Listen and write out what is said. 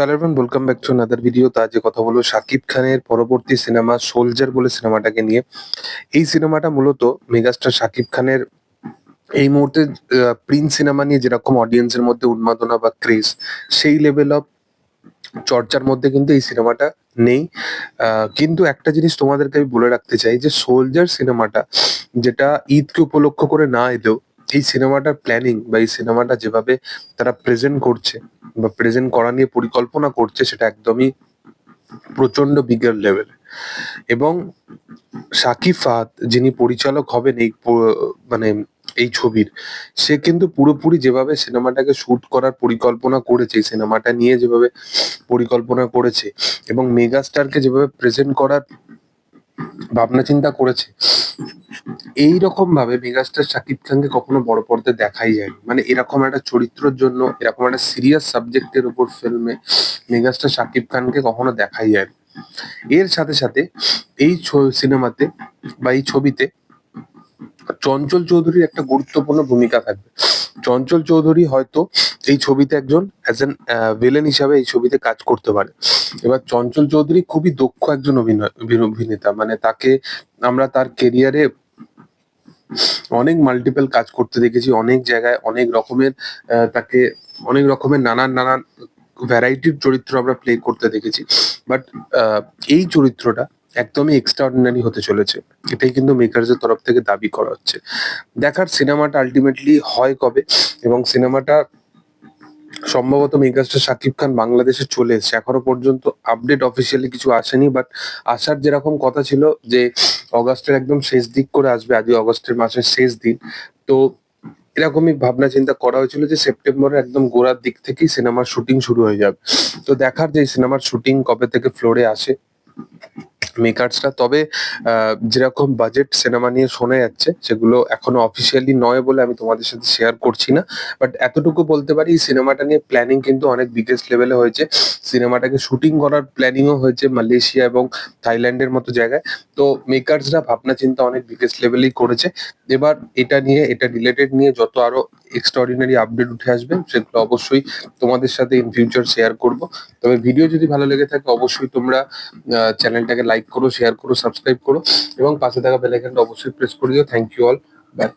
চলো everyone welcome back to another video তা যে কথা বলব শাকিব খানের পরবর্তী সিনেমা সোলজার বলে সিনেমাটাকে নিয়ে। এই সিনেমাটা মূলত মেগাস্টার শাকিব খানের এই মুহূর্তে প্রিন্স সিনেমা নিয়ে যেরকম অডিয়েন্সের মধ্যে উন্মাদনা বা ক্রেজ সেই লেভেল অফ চর্চার মধ্যে কিন্তু এই সিনেমাটা নেই। কিন্তু একটা জিনিস তোমাদেরকে আমি বলে রাখতে চাই যে সোলজার সিনেমাটা যেটা ঈদকে উপলক্ষ করে না এলেও, এই সিনেমাটার প্ল্যানিং বা এই সিনেমাটা যেভাবে তারা প্রেজেন্ট করছে বা প্রেজেন্ট করা নিয়ে পরিকল্পনা করছে সেটা একদমই প্রচণ্ড বিগের লেভেলে এবং ফাহাদ যিনি পরিচালক হবেন এই মানে এই ছবির, সে কিন্তু পুরোপুরি যেভাবে সিনেমাটাকে শুট করার পরিকল্পনা করেছে সিনেমাটা নিয়ে যেভাবে পরিকল্পনা করেছে এবং মেগাস্টারকে যেভাবে প্রেজেন্ট করার ভাবনা চিন্তা করেছে। এই রকম ভাবে মেগাস্টার শাকিব খানকে কখনো বড় পর্দায় দেখাই যায়নি। মানে এরকম একটা চরিত্রের জন্য, এরকম একটা সিরিয়াস সাবজেক্টের উপর ফিল্মে মেগাস্টার শাকিব খানকে কখনো দেখাই যায়নি। এর সাথে সাথে এই সিনেমাতে বা এই ছবিতে চঞ্চল চৌধুরীর একটা গুরুত্বপূর্ণ ভূমিকা থাকবে। চঞ্চল চৌধুরী হয়তো এই ছবিতে একজন অ্যাজ এন ভিলেন হিসাবে এই ছবিতে কাজ করতে পারে। এবার চঞ্চল চৌধুরী খুবই দক্ষ একজন অভিনয় অভিনেতা। মানে তাকে আমরা তার কেরিয়ারে অনেক মাল্টিপল কাজ করতে দেখেছি, অনেক জায়গায় অনেক রকমের তাকে অনেক রকমের নানান নানান ভ্যারাইটির চরিত্র আমরা প্লে করতে দেখেছি। বাট এই চরিত্রটা একদমই এক্সট্রাঅর্ডিনারি হতে চলেছে। এটাই কিন্তু মেকার্সের তরফ থেকে দাবি করা হচ্ছে। দেখার সিনেমাটা আলটিমেটলি হয় কবে? এবং সিনেমাটা সম্ভবত মেগাস্টার শাকিব খান বাংলাদেশে চলে এসেছে। এখনও পর্যন্ত আপডেট অফিসিয়ালি কিছু আসেনি বাট আসার যেরকম কথা ছিল যে অগাস্টের একদম শেষ দিক করে আসবে আজকে অগস্টের মাসের শেষ দিন। তো এরকমই ভাবনা চিন্তা করা হয়েছিল যে সেপ্টেম্বরের একদম গোড়ার দিক থেকেই সিনেমার শুটিং শুরু হয়ে যাবে। তো দেখার যে সিনেমার শুটিং কবে থেকে ফ্লোরে আসে মেকার্সরা তবে যেরকম বাজেট সিনেমা নিয়ে শোনা যাচ্ছে, সেগুলো এখনও অফিসিয়ালি নয় বলে আমি তোমাদের সাথে শেয়ার করছি না। বাট এতটুকু বলতে পারি, সিনেমাটা নিয়ে প্ল্যানিং কিন্তু অনেক বিগেস্ট লেভেলে হয়েছে। সিনেমাটাকে শুটিং করার প্ল্যানিংও হয়েছে মালয়েশিয়া এবং থাইল্যান্ডের মতো জায়গায়। তো মেকার্সরা ভাবনা চিন্তা অনেক বিগেস্ট লেভেলেই করেছে। এবার এটা নিয়ে, এটা রিলেটেড নিয়ে যত আরও এক্সট্রাঅর্ডিনারি আপডেট উঠে আসবে, সেগুলো অবশ্যই তোমাদের সাথে ইন ফিউচার শেয়ার করব। তবে ভিডিও যদি ভালো লেগে থাকে, অবশ্যই তোমরা চ্যানেলটাকে লাইক করো শেয়ার করো সাবস্ক্রাইব করো এবং পাশে থাকা বেলাইকানটা অবশ্যই প্রেস করে দিও। Thank you all by